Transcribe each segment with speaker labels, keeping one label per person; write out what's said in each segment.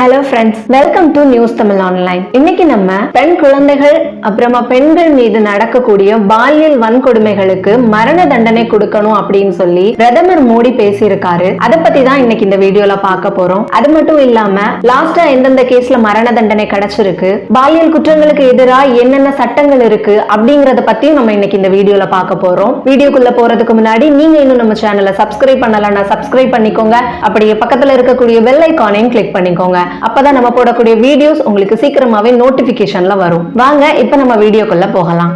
Speaker 1: Hello friends welcome to news Tamil online இன்னைக்கு நம்ம பெண் குழந்தைகள் அப்புறமா பெண்கள் மீது நடக்கக்கூடிய பாலியல் வன்கொடுமைகளுக்கு மரண தண்டனை கொடுக்கணும் அப்படின்னு சொல்லி பிரதமர் மோடி பேசியிருக்காரு. அதை பத்தி தான் இன்னைக்கு இந்த வீடியோல பார்க்க போறோம். அது மட்டும் இல்லாம லாஸ்டா எந்தெந்த கேஸ்ல மரண தண்டனை கிடைச்சிருக்கு பாலியல் குற்றங்களுக்கு எதிராக என்னென்ன சட்டங்கள் இருக்கு அப்படிங்கறத பத்தியும் நம்ம இன்னைக்கு இந்த வீடியோல பார்க்க போறோம். வீடியோக்குள்ள போறதுக்கு முன்னாடி நீங்க இன்னும் நம்ம சேனலை சப்ஸ்கிரைப் பண்ணலன்னா சப்ஸ்கிரைப் பண்ணிக்கோங்க. அப்படியே பக்கத்துல இருக்கக்கூடிய பெல் ஐக்கானையும் கிளிக் பண்ணிக்கோங்க. அப்பதான் நம்ம போடக்கூடிய வீடியோஸ் உங்களுக்கு சீக்கிரமாவே நோட்டிபிகேஷன்ல வரும். வாங்க இப்ப நம்ம வீடியோக்குள்ள போகலாம்.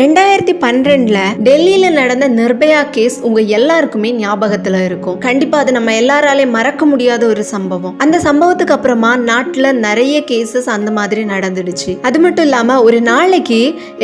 Speaker 2: ரெண்டாயிரத்தி பன்னிரெண்டுல டெல்லியில நடந்த நிர்பயா கேஸ் உங்க எல்லாருக்குமே ஞாபகத்துல இருக்கும். கண்டிப்பா அது நம்ம எல்லாராலையும் மறக்க முடியாத ஒரு சம்பவம். அந்த சம்பவத்துக்கு அப்புறமா நாட்டுல நிறைய கேசஸ் அந்த மாதிரி நடந்துடுச்சு. அது மட்டும் இல்லாம ஒரு நாளைக்கு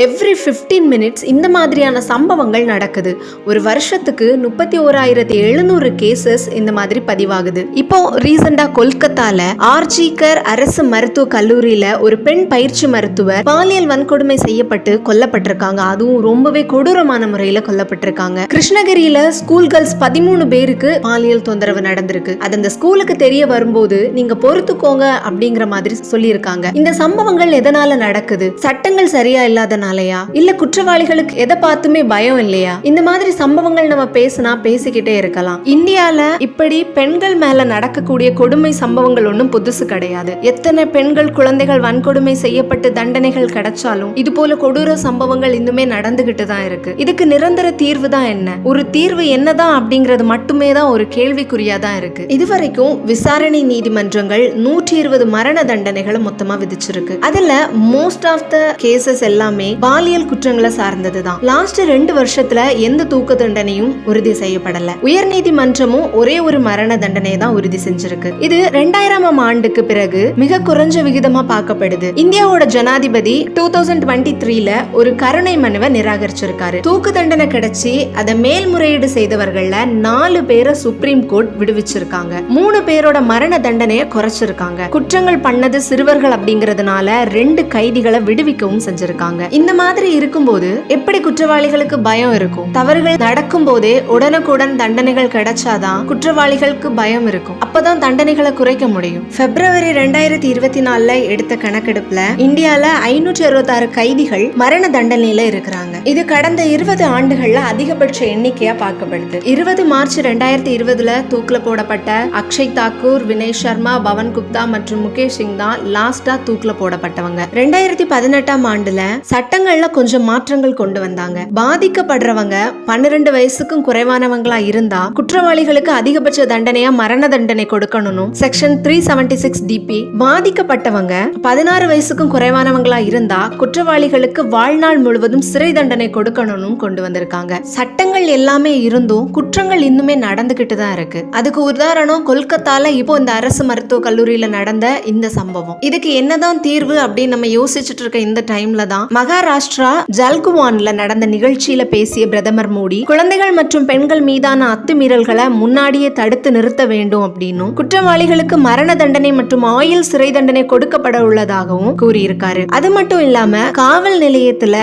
Speaker 2: எவ்ரி 15 மினிட்ஸ் இந்த மாதிரியான சம்பவங்கள் நடக்குது. ஒரு வருஷத்துக்கு முப்பத்தி ஓராயிரத்தி எழுநூறு கேசஸ் இந்த மாதிரி பதிவாகுது. இப்போ ரீசெண்டா கொல்கத்தால ஆர்ஜிகர் அரசு மருத்துவ கல்லூரியில ஒரு பெண் பயிற்சி மருத்துவர் பாலியல் வன்கொடுமை செய்யப்பட்டு கொல்லப்பட்டிருக்காங்க. அதுவும் ரொம்பவே கொடூரமான முறையில கொல்லப்பட்டிருக்காங்க. கிருஷ்ணகிரியில ஸ்கூல் கேர்ள்ஸ் பதிமூணு பேருக்கு பாலியல் தொந்தரவு நடந்திருக்கு. அது அந்த ஸ்கூலுக்கு தெரிய வரும்போது நீங்க பொறுத்துக்கோங்க அப்படிங்கிற மாதிரி சொல்லியிருக்காங்க. இந்த சம்பவங்கள் எதனால நடக்குது? சட்டங்கள் சரியா இல்லாதனாலயா? இல்ல குற்றவாளிகளுக்கு எதை பார்த்துமே பயம் இல்லையா? இந்த மாதிரி சம்பவங்கள் நம்ம பேசினா பேசிக்கிட்டே இருக்கலாம். இந்தியால இப்படி பெண்கள் மேல நடக்கக்கூடிய கொடுமை சம்பவங்கள் ஒன்றும் புதுசு கிடையாது. எத்தனை பெண்கள் குழந்தைகள் வன்கொடுமை செய்யப்பட்டு தண்டனைகள் கிடைச்சாலும் இது போல கொடூர சம்பவங்கள் இன்னுமே நடந்துகிட்டு தான் இருக்கு. இதுக்கு நிரந்தர தீர்வு தான் என்ன? ஒரு தீர்வு என்னதான் அப்படிங்கிறது மட்டுமே தான் ஒரு கேள்விக்குறியா தான் இருக்கு. இதுவரைக்கும் விசாரணை நீதிமன்றங்கள் நூற்றி இருபது மரண தண்டனைகளை மொத்தமா விதிச்சிருக்கு. அதுல மோஸ்ட் ஆஃப் த கேசஸ் எல்லாமே பாலியல் குற்றங்களை சார்ந்தது தான். லாஸ்ட் ரெண்டு வருஷத்துல எந்த தூக்கு தண்டனையும் உறுதி செய்யப்படல. உயர் நீதிமன்றமும் ஒரே ஒரு மரண தண்டனையை தான் உறுதி செஞ்சிருக்கு. இது ரெண்டாயிரமாம் ஆண்டுக்கு பிறகு மிக குறைஞ்ச விகிதமா பார்க்கப்படுது. இந்தியாவோட ஜனாதிபதி டூ தௌசண்ட் டுவெண்ட்டி த்ரீல ஒரு கருணை மனுவை நிராகரிச்சிருக்காரு. தூக்கு தண்டனை கிடைச்சி அதை மேல்முறையீடு செய்தவர்கள்ல நாலு பேரை சுப்ரீம் கோர்ட் விடுவிச்சிருக்காங்க. மூணு பேரோட மரண தண்டனையை குறைச்சிருக்காங்க. குற்றங்கள் பண்ணது சிறுவர்கள் அப்படிங்கறதுனால ரெண்டு கைதிகளை விடுவிக்கவும் செஞ்சிருக்காங்க. இந்த மாதிரி இருக்கும்போது எப்படி குற்றவாளிகளுக்கு பயம் இருக்கும்? தவறுகள் நடக்கும் போதே உடனுக்குடன் தண்டனைகள் கிடைச்சாதான் குற்றவாளிகளுக்கு பயம் இருக்கும். அப்பதான் தண்டனைகளை குறைக்க முடியும். பிப்ரவரி ரெண்டாயிரத்தி இருபத்தி நாலுல எடுத்த கணக்கெடுப்புல இந்தியால ஐநூற்றி அறுபத்தாறு கைதிகள் மரண தண்டனையில இருக்கிறாங்க. இது கடந்த இருபது ஆண்டுகள்ல அதிகபட்ச எண்ணிக்கையா பார்க்கப்படுது. இருபது மார்ச் ரெண்டாயிரத்தி இருபதுல தூக்குல போடப்பட்ட அக்ஷய் தாக்கூர் வினய் சர்மா பவன் குப்தா மற்றும் முகேஷ் சிங் தான் லாஸ்டா தூக்குல போடப்பட்டவங்க. ரெண்டாயிரத்தி பதினெட்டாம் ஆண்டுல சட்டங்கள்ல கொஞ்சம் மாற்றங்கள் கொண்டு வந்தாங்க. பாதிக்கப்படுறவங்க பன்னிரெண்டு வயசுக்கும் குறைவானவங்களா இருந்தா குற்றவாளிகளுக்கு அதிகபட்ச தண்டனையா மரண தண்டனை கொடுக்கணும் section three seventy six DB பாதிக்கப்பட்டவங்க பதினாறு வயசுக்கும் குறைவானவங்களா இருந்தா குற்றவாளிகளுக்கு வாழ்நாள் முழுவதும் சிறை தண்டனை கொடுக்கணும்னு கொண்டு வந்திருக்காங்க. சட்டங்கள் எல்லாமே இருந்தும் குற்றங்கள் இன்னுமே நடந்துகிட்டு தான் இருக்கு. அதுக்கு உதாரணம் கொல்கத்தால இப்போ இந்த அரசு மருத்துவ கல்லூரியில நடந்த இந்த சம்பவம். இதுக்கு என்னதான் தீர்வு அப்படின்னு நம்ம யோசிச்சுட்டு இருக்க இந்த டைம்ல தான் மகாராஷ்டிரா ஜல்குவான்ல நடந்த நிகழ்ச்சியில பேசிய பிரதமர் மோடி குழந்தைகள் மற்றும் பெண்கள் மீதான அத்துமீறல்களை முன்னாடியே தடுத்து நிறுத்த வேண்டும் அப்படின்னும் குற்றவாளிகளுக்கு மரண தண்டனை மற்றும் ஆயுள் சிறை தண்டனை கொடுக்கப்பட உள்ளதாகவும் கூறியிருக்காரு. அது மட்டும் இல்லாம காவல் நிலையத்துல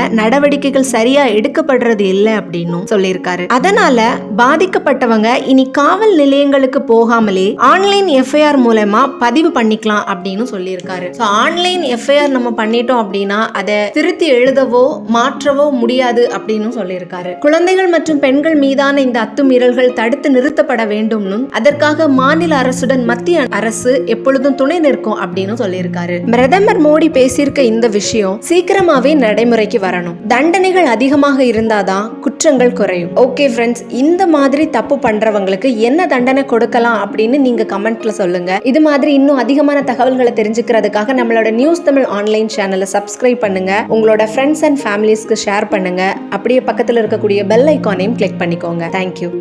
Speaker 2: நடவடிக்கைகள் சரியா எடுக்கப்படுறது இல்லை அப்படின்னும் சொல்லியிருக்காரு. அதனால பாதிக்கப்பட்டவங்க இனி காவல் நிலையங்களுக்கு போகாமலே ஆன்லைன் எஃப்ஐஆர் மூலமா பதிவு பண்ணிக்கலாம் அப்படின்னு சொல்லியிருக்காரு. ஸோ ஆன்லைன் எஃப்ஐஆர் நம்ம பண்ணிட்டோம் அப்படின்னா அதை திருத்தி எழுதவோ மாற்றவோ முடியாது அப்படின்னு சொல்லியிருக்காரு. குழந்தைகள் மற்றும் பெண்கள் மீதான இந்த அத்துமீறல்கள் தடுத்து நிறுத்தப்பட வேண்டும்னு அதற்காக மாநில அரசுடன் மத்திய அரசு எப்பொழுதும் துணை நிற்கும் அப்படின்னு சொல்லியிருக்காரு. பிரதமர் மோடி பேசியிருக்க இந்த விஷயம் சீக்கிரமாவே நடைமுறைக்கு வரணும். தண்டனைகள் அதிகமாக இருந்தாதான் குற்றங்கள் குறையும். ஓகே ஃப்ரெண்ட்ஸ் இந்த மாதிரி தப்பு பண்றவங்களுக்கு என்ன தண்டனை கொடுக்கலாம் அப்படின்னு நீங்க கமெண்ட்ல சொல்லுங்க. இது மாதிரி இன்னும் அதிகமான தகவல்களை தெரிஞ்சுக்கிறதுக்காக நம்மளோட நியூஸ் தமிழ் ஆன்லைன் சேனலை சப்ஸ்கிரைப் பண்ணுங்க. உங்களோட ஃப்ரெண்ட்ஸ் அண்ட் ஃபேமிலிஸ்க்கு ஷேர் பண்ணுங்க. அப்படியே பக்கத்தில் இருக்கக்கூடிய பெல் ஐக்கானையும் கிளிக் பண்ணிக்கோங்க. தேங்க்யூ